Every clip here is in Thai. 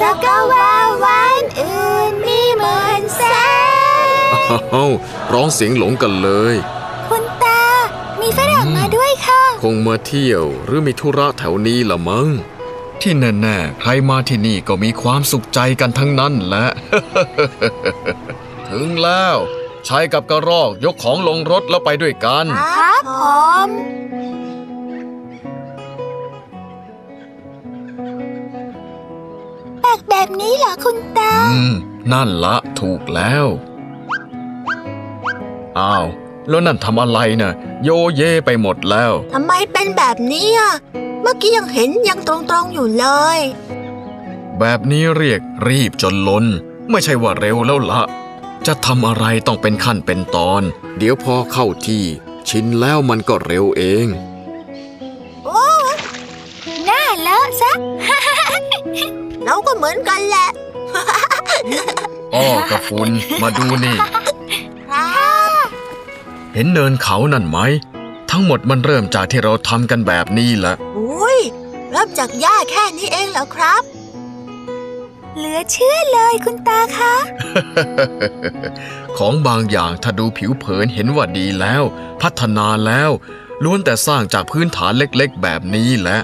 จักรวาลวันอื่นมีหมื่นแสนอ้าวร้องเสียงหลงกันเลย คุณตา มีฝรั่งมาด้วยค่ะ คงมาเที่ยวหรือมีธุระแถวนี้ละมั้ง ที่แน่ๆ ใครมาที่นี่ก็มีความสุขใจกันทั้งนั้นแหละ ถึงแล้วชายกับกระรอกยกของลงรถแล้วไปด้วยกันครับผม แปลกแบบนี้เหรอคุณตา อืม นั่นละถูกแล้ว อ้าว แล้วนั่นทำอะไรนะ่ะ โยเยไปหมดแล้ว ทำไมเป็นแบบนี้อะ เมื่อกี้ยังเห็นยังตรงๆอยู่เลย แบบนี้เรียกรีบจนล้น ไม่ใช่ว่าเร็วแล้วละจะทำอะไรต้องเป็นขั้นเป็นตอน เดี๋ยวพอเข้าที่ ชินแล้วมันก็เร็วเองหน้าเลอะซะ เราก็เหมือนกันแหละอ้อกระฟุนมาดูนี่ครับเห็นเนินเขานั่นไหม ทั้งหมดมันเริ่มจากที่เราทำกันแบบนี้แหละอุ้ยเริ่มจากหญ้าแค่นี้เองเหรอครับ เหลือเชื่อเลยคุณตาคะ ของบางอย่างถ้าดูผิวเผินเห็นว่าดีแล้ว พัฒนาแล้วล้วนแต่สร้างจากพื้นฐานเล็กๆ แบบนี้แหละ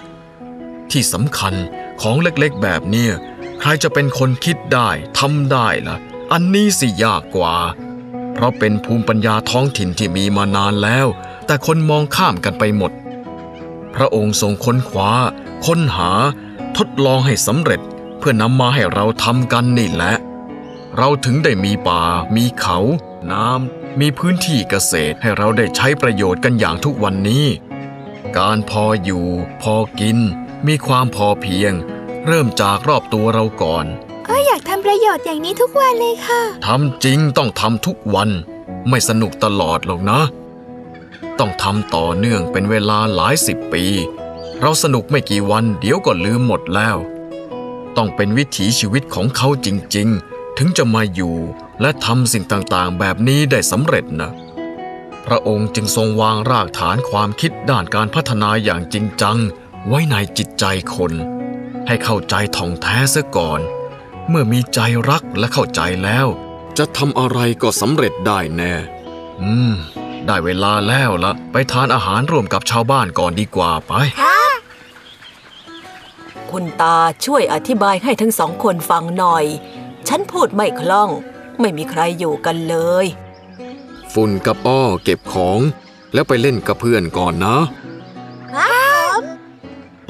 ที่สำคัญ ของเล็กๆแบบเนี้ยใครจะเป็นคนคิดได้ทำได้ล่ะ อันนี้สิยากกว่า เพราะเป็นภูมิปัญญาท้องถิ่นที่มีมานานแล้ว แต่คนมองข้ามกันไปหมด พระองค์ทรงค้นคว้า ค้นหา ทดลองให้สำเร็จ เพื่อนำมาให้เราทำกันนี่แหละ เราถึงได้มีป่า มีเขา น้ำ มีพื้นที่เกษตรให้เราได้ใช้ประโยชน์กันอย่างทุกวันนี้ การพออยู่ พอกิน มีความพอเพียง เริ่มจากรอบตัวเราก่อนก็อยากทำประโยชน์อย่างนี้ทุกวันเลยค่ะทำจริงต้องทำทุกวัน ไม่สนุกตลอดหรอกนะ ต้องทำต่อเนื่องเป็นเวลาหลายสิบปี เราสนุกไม่กี่วันเดี๋ยวก็ลืมหมดแล้ว ต้องเป็นวิถีชีวิตของเขาจริง ๆ ถึงจะมาอยู่และทำสิ่งต่างๆ แบบนี้ได้สำเร็จนะพระองค์จึงทรงวางรากฐานความคิดด้านการพัฒนาอย่างจริงจัง ไว้ในจิต ใจคน ให้เข้าใจท่องแท้เสียก่อน เมื่อมีใจรักและเข้าใจแล้ว จะทำอะไรก็สำเร็จได้แน่ อืม ได้เวลาแล้วละไปทานอาหารร่วมกับชาวบ้านก่อนดีกว่าไป คุณตาช่วยอธิบายให้ทั้งสองคนฟังหน่อย ฉันพูดไม่คล่อง ไม่มีใครอยู่กันเลย ฝุ่นกับอ้อเก็บของ แล้วไปเล่นกับเพื่อนก่อนนะ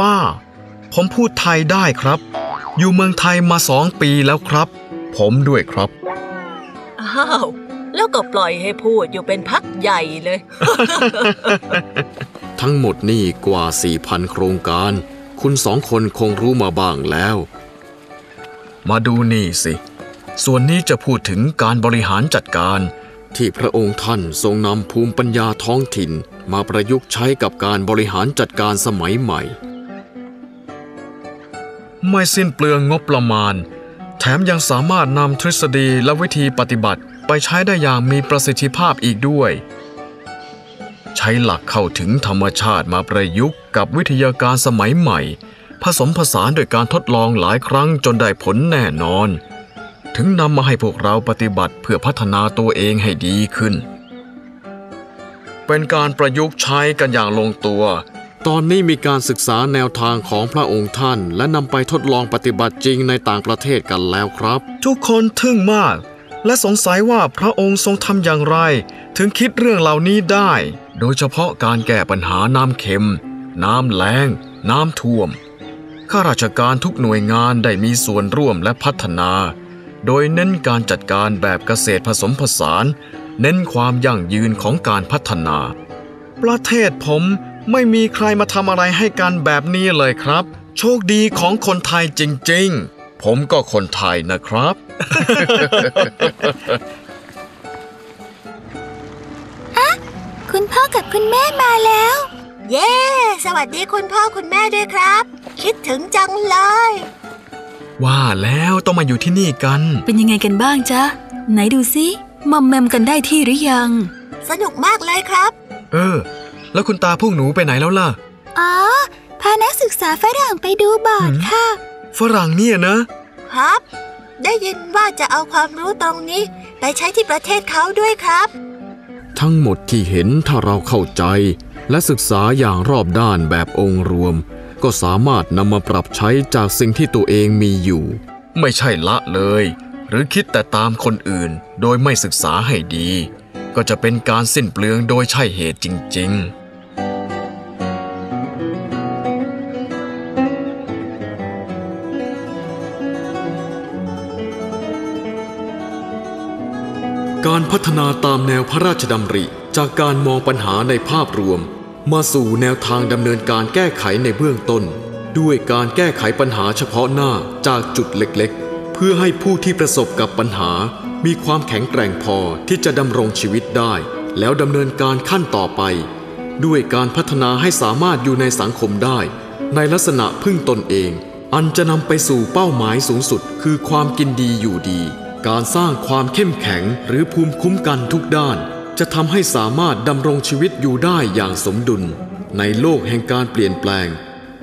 ป้า ผมพูดไทยได้ครับ อยู่เมืองไทยมาสองปีแล้วครับ ผมด้วยครับ อ้าว แล้วก็ปล่อยให้พูดอยู่เป็นพักใหญ่เลย ทั้งหมดนี่กว่า 4,000 โครงการ คุณสองคนคงรู้มาบ้างแล้ว มาดูนี่สิ ส่วนนี้จะพูดถึงการบริหารจัดการที่พระองค์ท่านทรงนำภูมิปัญญาท้องถิ่น มาประยุกต์ใช้กับการบริหารจัดการสมัยใหม่ ไม่สิ้นเปลืองงบประมาณ แถมยังสามารถนำทฤษฎีและวิธีปฏิบัติไปใช้ได้อย่างมีประสิทธิภาพอีกด้วย ใช้หลักเข้าถึงธรรมชาติมาประยุกต์กับวิทยาการสมัยใหม่ ผสมผสานโดยการทดลองหลายครั้งจนได้ผลแน่นอน ถึงนำมาให้พวกเราปฏิบัติเพื่อพัฒนาตัวเองให้ดีขึ้น เป็นการประยุกต์ใช้กันอย่างลงตัว ตอนนี้มีการศึกษาแนวทางของพระองค์ท่าน และนำไปทดลองปฏิบัติจริงในต่างประเทศกันแล้วครับ ทุกคนทึ่งมาก และสงสัยว่าพระองค์ทรงทำอย่างไร ถึงคิดเรื่องเหล่านี้ได้ โดยเฉพาะการแก้ปัญหาน้ำเค็ม น้ำแล้ง น้ำท่วม ข้าราชการทุกหน่วยงานได้มีส่วนร่วมและพัฒนา โดยเน้นการจัดการแบบเกษตรผสมผสาน เน้นความยั่งยืนของการพัฒนา ประเทศผม ไม่มีใครมาทำอะไรให้กันแบบนี้เลยครับ โชคดีของคนไทยจริง ๆ ผมก็คนไทยนะครับ คุณพ่อกับคุณแม่มาแล้ว เย้ สวัสดีคุณพ่อคุณแม่ด้วยครับ คิดถึงจังเลย ว่าแล้วต้องมาอยู่ที่นี่กัน เป็นยังไงกันบ้างจ๊ะ ไหนดูสิมอมแมมกันได้ที่หรือยัง สนุกมากเลยครับ เออ แล้วคุณตาพวกหนูไปไหนแล้วล่ะ อ๋อ พานักศึกษาฝรั่งไปดูบอร์ดค่ะ ฝรั่งเนี่ยนะ ครับ ได้ยินว่าจะเอาความรู้ตรงนี้ ไปใช้ที่ประเทศเขาด้วยครับ ทั้งหมดที่เห็นถ้าเราเข้าใจ และศึกษาอย่างรอบด้านแบบองค์รวม ก็สามารถนำมาปรับใช้จากสิ่งที่ตัวเองมีอยู่ ไม่ใช่ละเลย หรือคิดแต่ตามคนอื่น โดยไม่ศึกษาให้ดี ก็จะเป็นการสิ้นเปลืองโดยใช่เหตุจริง ๆ การพัฒนาตามแนวพระราชดำริ จากการมองปัญหาในภาพรวม มาสู่แนวทางดำเนินการแก้ไขในเบื้องต้น ด้วยการแก้ไขปัญหาเฉพาะหน้าจากจุดเล็กๆ เพื่อให้ผู้ที่ประสบกับปัญหา มีความแข็งแกร่งพอที่จะดำรงชีวิตได้ แล้วดำเนินการขั้นต่อไป ด้วยการพัฒนาให้สามารถอยู่ในสังคมได้ ในลักษณะพึ่งตนเอง อันจะนำไปสู่เป้าหมายสูงสุด คือความกินดีอยู่ดี การสร้างความเข้มแข็งหรือภูมิคุ้มกันทุกด้าน จะทำให้สามารถดำรงชีวิตอยู่ได้อย่างสมดุล ในโลกแห่งการเปลี่ยนแปลง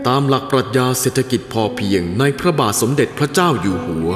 ตามหลักปรัชญาเศรษฐกิจพอเพียงในพระบาทสมเด็จพระเจ้าอยู่หัว